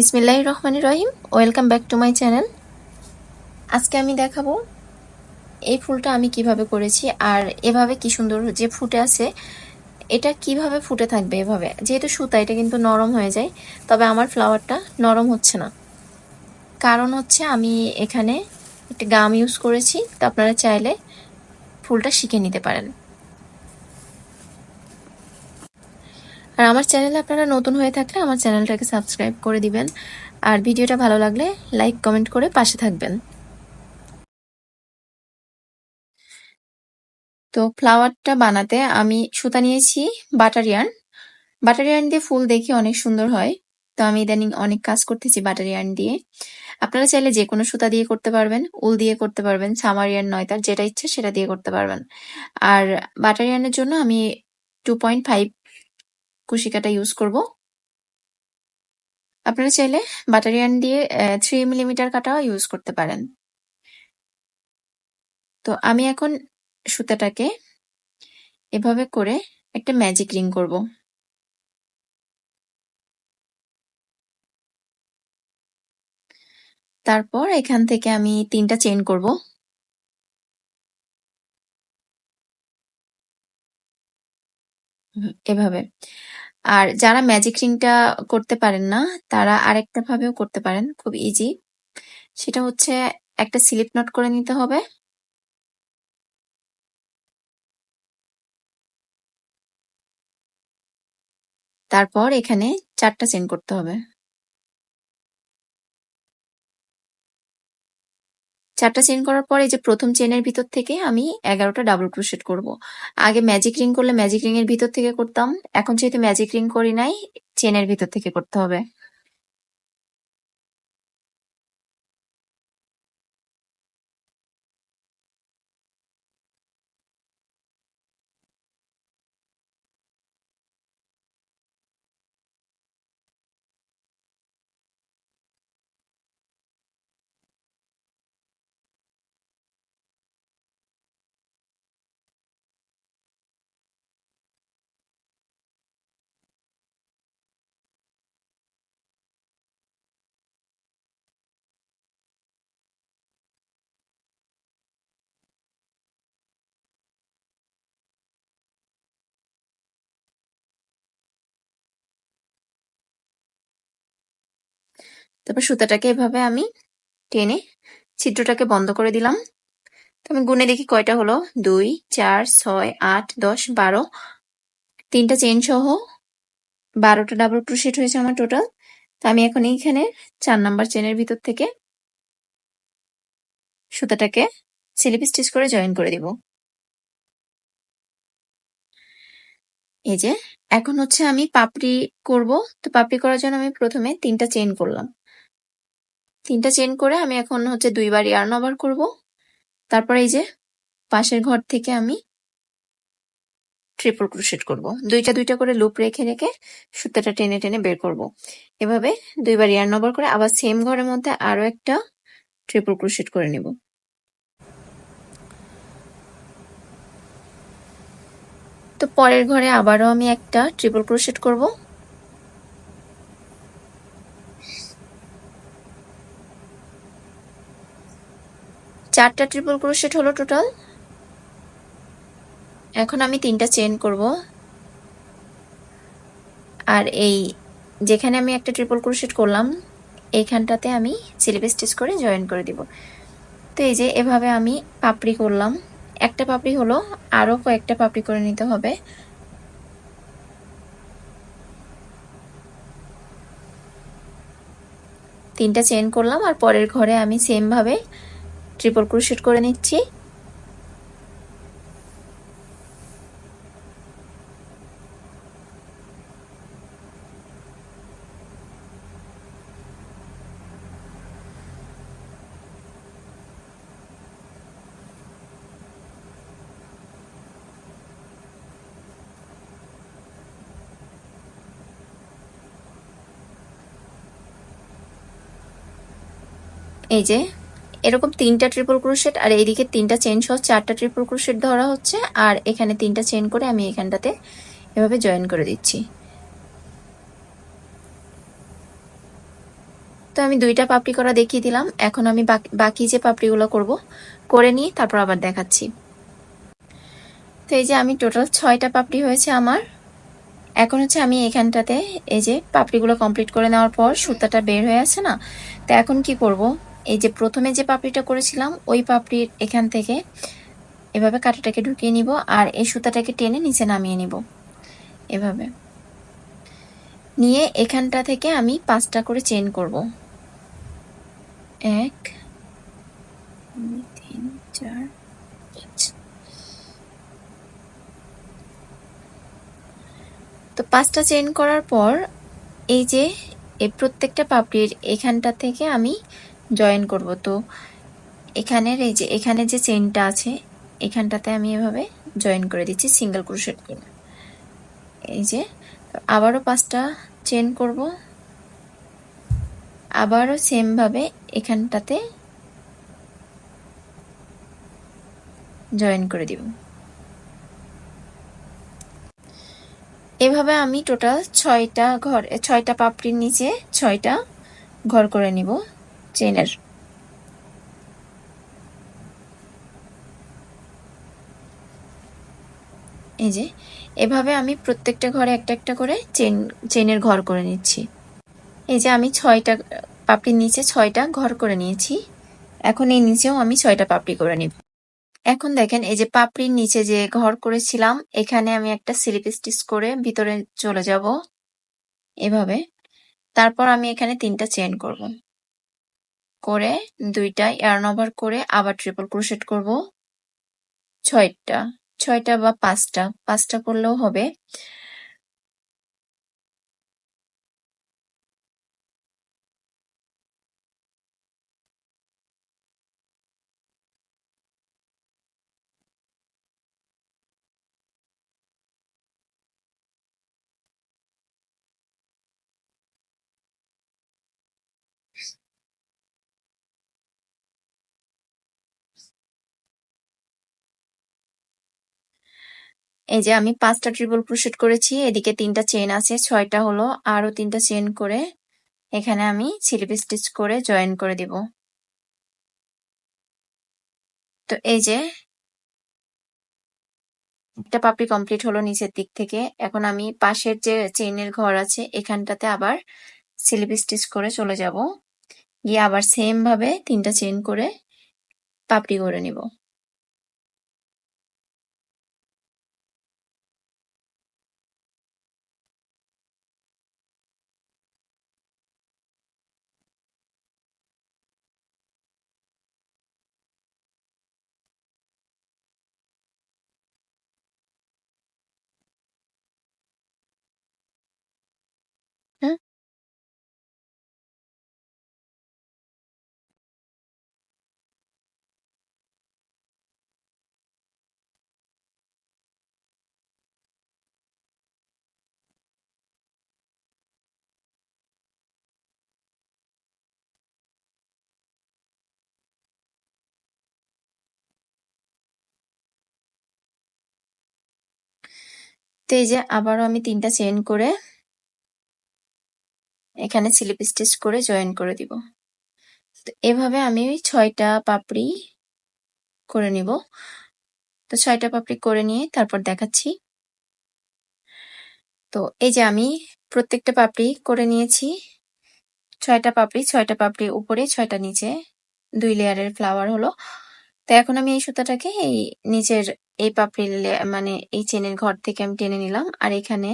বিসমিল্লাহ রহমান রহিম। Welcome back to my channel. আজকে আমি দেখাবো এই ফুলটা আমি কীভাবে করেছি আর এভাবে কি সুন্দর যে ফুটে আছে, এটা কীভাবে ফুটে থাকবে এভাবে। যেহেতু সুতা, এটা কিন্তু নরম হয়ে যায়, তবে আমার ফ্লাওয়ারটা নরম হচ্ছে না। কারণ হচ্ছে আমি এখানে একটা গাম ইউজ করেছি, তো আপনারা চাইলে ফুলটা শিখে নিতে পারেন। আর আমার চ্যানেলে আপনারা নতুন হয়ে থাকলে আমার চ্যানেলটাকে সাবস্ক্রাইব করে দিবেন। আর ভিডিওটা ভালো লাগলে লাইক, কমেন্ট করে পাশে থাকবেন। তো ফ্লাওয়ারটা বানাতে আমি সুতা নিয়েছি বাটারিয়ান বাটারিয়ান দিয়ে ফুল দেখি অনেক সুন্দর হয়। তো আমি ইদানিং অনেক কাজ করতেছি বাটারিয়ান দিয়ে। আপনারা চাইলে যে কোনো সুতা দিয়ে করতে পারবেন, উল দিয়ে করতে পারবেন সামারিয়ান নয়, তার যেটা ইচ্ছা সেটা দিয়ে করতে পারবেন। আর বাটারিয়ানের জন্য আমি টু পয়েন্ট ফাইভ কুশিকাটা ইউজ করব। আপনারা চাইলে বাটার ইয়ার্ন দিয়ে থ্রি মিলিমিটার কাটাও ইউজ করতে পারেন। তো আমি এখন সুতাটাকে এভাবে করে একটা ম্যাজিক রিং করব। তারপর এখান থেকে আমি তিনটা চেন করব। এভাবে। আর যারা ম্যাজিক রিংটা করতে পারেন না, তারা আরেকটা ভাবেও করতে পারেন, খুব ইজি সেটা হচ্ছে একটা স্লিপ নট করে নিতে হবে। তারপর এখানে চারটা চেন করতে হবে। চারটা চেন করার পরে যে প্রথম চেনের ভিতর থেকে আমি এগারোটা ডাবল ক্রোশেট করব। আগে ম্যাজিক রিং করলে ম্যাজিক রিং এর ভিতর থেকে করতাম, এখন যেহেতু ম্যাজিক রিং করি নাই চেনের ভিতর থেকে করতে হবে। তারপর সুতাটাকে এভাবে আমি টেনে ছিদ্রটাকে বন্ধ করে দিলাম। তো আমি গুনে দেখি কয়টা হলো? দুই, চার, ছয়, আট, দশ, বারো। তিনটা চেন সহ বারোটা ডাবল ক্রোশেট হয়েছে আমার টোটাল তো আমি এখন এইখানে চার নাম্বার চেনের ভিতর থেকে সুতাটাকে স্লিপ স্টিচ করে জয়েন করে দিব। এই যে, এখন হচ্ছে আমি পাপড়ি করব। তো পাপড়ি করার জন্য আমি প্রথমে তিনটা চেন করলাম। তিনটা চেন করে আমি এখন হচ্ছে দুইবার ইয়ার্ন ওভার করব। তারপর এই যে পাশের ঘর থেকে আমি ট্রিপল ক্রোশেট করব। দুইটা দুইটা করে লুপ রেখে রেখে সুতাটা টেনে টেনে বের করব। এভাবে দুইবার ইয়ার্ন ওভার করে আবার সেম ঘরের মধ্যে আরও একটা ট্রিপল ক্রোশেট করে নেব। তো পরের ঘরে আবারও আমি একটা ট্রিপল ক্রোশেট করব। চারটা ট্রিপল ক্রোশেট হলো টোটাল এখন আমি তিনটা চেন করব। আর এই, যেখানে আমি একটা ট্রিপল ক্রোশেট করলাম এইখানটাতে আমি স্লিপ স্টিচ করে জয়েন করে দিব। তো এই যে, এভাবে আমি পাপড়ি করলাম। একটা পাপড়ি হলো আরও কয়েকটা পাপড়ি করে নিতে হবে। তিনটা চেন করলাম, আর পরের ঘরে আমি সেমভাবে ট্রিপল ক্রোশেট করে নিচ্ছি। এই যে এরকম তিনটা ট্রিপল ক্রোশেট আর এইদিকে তিনটা চেন সহ চারটা ট্রিপল ক্রোশেট ধরা হচ্ছে, আর এখানে তিনটা চেন করে আমি এখানটাতে এভাবে জয়েন করে দিচ্ছি। তো আমি দুইটা পাপড়ি করা দেখিয়ে দিলাম, এখন আমি বাকি- যে পাপড়িগুলো করব, করে নিয়ে তারপর আবার দেখাচ্ছি। তো এই যে আমি টোটাল ছয়টা পাপড়ি হয়েছে আমার। এখন হচ্ছে আমি এখানটাতে এই যে পাপড়িগুলো কমপ্লিট করে নেওয়ার পর সুতাটা বের হয়ে আছে না, তো এখন কি করব? এই যে প্রথমে যে পাপড়িটা করেছিলাম, ওই পাপড়ির এখান থেকে এভাবে কাঁটাটাকে ঢুকিয়ে নিব আর এই সুতাটাকে টেনে নিচে নামিয়ে নিব। এভাবে। নিয়ে এখানটা থেকে আমি পাঁচটা করে চেন করব। এক তিন, চার তো পাঁচটা চেন করার পর এই যে এই প্রত্যেকটা পাপড়ির এখানটা থেকে আমি জয়েন করব। তো এখানের এই যে, এখানে যে চেনটা আছে, এখানটাতে আমি এভাবে জয়েন করে দিচ্ছি সিঙ্গেল ক্রোশেট করে এই যে আবারও পাঁচটা চেন করব। আবারও সেমভাবে এখানটাতে জয়েন করে দিব। এভাবে আমি টোটাল ছয়টা ঘর, ছয়টা পাপড়ির নিচে ছয়টা ঘর করে নিব। চেনের। এই যে, এভাবে আমি প্রত্যেকটা ঘরে একটা একটা করে চেন, চেনের ঘর করে নিচ্ছি। এই যে, আমি ছয়টা, পাপড়ির নিচে ছয়টা ঘর করে নিয়েছি। এখন এই নিচেও আমি ছয়টা পাপড়ি করে নিব। এখন দেখেন, এই যে পাপড়ির নিচে যে ঘর করেছিলাম, এখানে আমি একটা স্লিপ স্টিচ করে ভিতরে চলে যাব। এভাবে। তারপর আমি এখানে তিনটা চেন করব। করে দুইটা ইয়ার্ন ওভার করে আবার ট্রিপল ক্রোশেট করব। ছয়টা ছয়টা বা পাঁচটা পাঁচটা করলেও হবে। এই যে আমি পাঁচটা ট্রিপল ক্রোশেট করেছি, এদিকে তিনটা চেন আছে, ছয়টা হলো আরও তিনটা চেন করে এখানে আমি স্লিপ স্টিচ করে জয়েন করে দিব। তো এই যে একটা পাপড়ি কমপ্লিট হলো নিচের দিক থেকে। এখন আমি পাশের যে চেইনের ঘর আছে, এখানটাতে আবার স্লিপ স্টিচ করে চলে যাব। গিয়ে আবার সেম ভাবে তিনটা চেন করে পাপড়ি করে নিব। তো এই যে আবারও আমি তিনটা চেন করে এখানে স্লিপ স্টিচ করে জয়েন করে দিব। তো এভাবে আমি ছয়টা পাপড়ি করে নিব। তো ছয়টা পাপড়ি করে নিয়ে তারপর দেখাচ্ছি। তো এই যে আমি প্রত্যেকটা পাপড়ি করে নিয়েছি। ছয়টা পাপড়ি ছয়টা পাপড়ি উপরে, ছয়টা নিচে। দুই লেয়ারের ফ্লাওয়ার হলো। তো এখন আমি এই সুতাটাকে এই নিচের এই পাপড়ি মানে এই চেনের ঘর থেকে আমি টেনে নিলাম। আর এখানে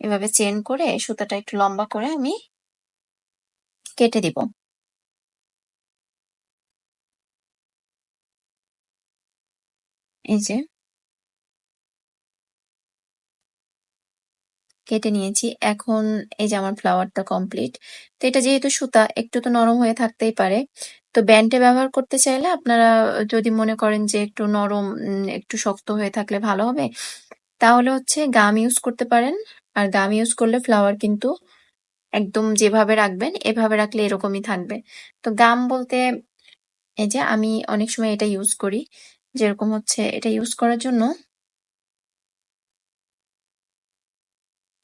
এভাবে চেন করে সুতাটা একটু লম্বা করে আমি কেটে দিব। এই যে কেটে নিয়েছি। এখন এই যে আমার ফ্লাওয়ারটা কমপ্লিট তো এটা যেহেতু সুতা, একটু তো নরম হয়ে থাকতেই পারে। তো ব্যান্ডে ব্যবহার করতে চাইলে আপনারা যদি মনে করেন যে একটু নরম একটু শক্ত হয়ে থাকলে ভালো হবে, তাহলে হচ্ছে গাম ইউজ করতে পারেন। আর গাম ইউজ করলে ফ্লাওয়ার কিন্তু একদম যেভাবে রাখবেন, এভাবে রাখলে এরকমই থাকবে। তো গাম বলতে এই যে আমি অনেক সময় এটা ইউজ করি, যেরকম হচ্ছে এটা ইউজ করার জন্য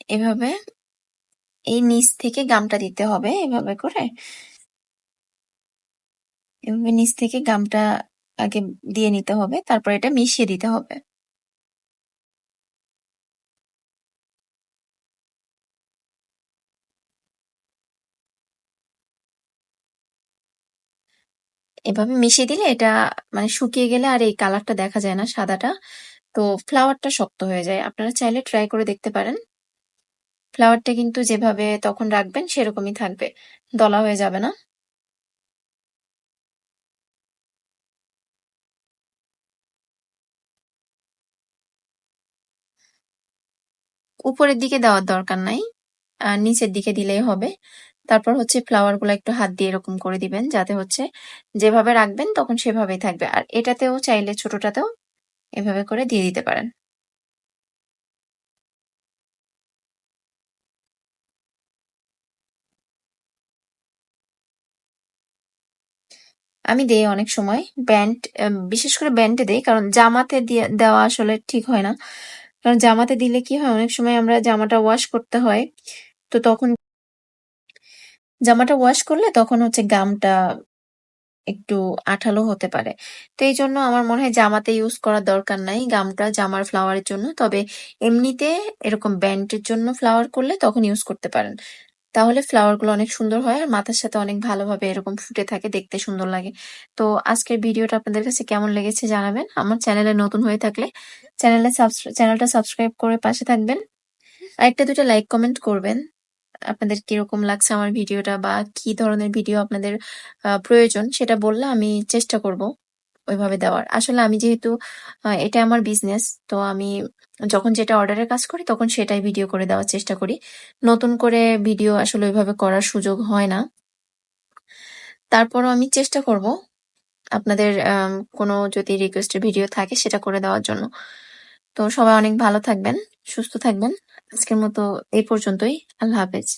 এভাবে এই নিচ থেকে গামটা দিতে হবে এভাবে করে। এভাবে নিচ থেকে গামটা আগে দিয়ে নিতে হবে, তারপর এটা মিশিয়ে দিতে হবে। এভাবে মিশিয়ে দিলে এটা মানে শুকিয়ে গেলে আর এই কালারটা দেখা যায় না সাদাটা, তো ফ্লাওয়ারটা শক্ত হয়ে যায়। আপনারা চাইলে ট্রাই করে দেখতে পারেন। ফ্লাওয়ারটা কিন্তু যেভাবে তখন রাখবেন, সেরকমই থাকবে। দলা হয়ে যাবে না। উপরের দিকে দেওয়ার দরকার নাই। আর নিচের দিকে দিলেই হবে। তারপর হচ্ছে ফ্লাওয়ারগুলো একটু হাত দিয়ে এরকম করে দিবেন, যাতে হচ্ছে যেভাবে রাখবেন তখন সেভাবেই থাকবে। আর এটাতেও চাইলে ছোটটাতেও এভাবে করে দিয়ে দিতে পারেন। আমি দেই অনেক সময় ব্যান্ড বিশেষ করে ব্যান্ডে দেই, কারণ জামাতে দেওয়া আসলে ঠিক হয় না। কারণ জামাতে দিলে কি হয়, অনেক সময় আমরা জামাটা ওয়াশ করতে হয়, তো তখন জামাটা ওয়াশ করলে তখন হচ্ছে গামটা একটু আঠালো হতে পারে। তো এই জন্য আমার মনে হয় জামাতে ইউজ করার দরকার নাই, গামটা জামার ফ্লাওয়ারের জন্য, তবে এমনিতে এরকম ব্যান্ডের জন্য ফ্লাওয়ার করলে তখন ইউজ করতে পারেন। তাহলে ফ্লাওয়ারগুলো অনেক সুন্দর হয় আর মাথার সাথে অনেক ভালোভাবে এরকম ফুটে থাকে, দেখতে সুন্দর লাগে। তো আজকের ভিডিওটা আপনাদের কাছে কেমন লেগেছে জানাবেন। আমার চ্যানেলে নতুন হয়ে থাকলে চ্যানেলে চ্যানেলটা সাবস্ক্রাইব করে পাশে থাকবেন। আর একটা দুটো লাইক কমেন্ট করবেন। আপনাদের কীরকম লাগছে আমার ভিডিওটা বা কি ধরনের ভিডিও আপনাদের প্রয়োজন সেটা বললে আমি চেষ্টা করব। ওইভাবে দেওয়ার। আসলে আমি যেহেতু এটা আমার বিজনেস তো আমি যখন যেটা অর্ডারের কাজ করি, তখন সেটাই ভিডিও করে দেওয়ার চেষ্টা করি। নতুন করে ভিডিও আসলে ওইভাবে করার সুযোগ হয় না। তারপরও আমি চেষ্টা করব আপনাদের কোনো যদি রিকোয়েস্টের ভিডিও থাকে সেটা করে দেওয়ার জন্য। তো সবাই অনেক ভালো থাকবেন, সুস্থ থাকবেন। আজকের মতো এই পর্যন্তই। আল্লাহ হাফেজ।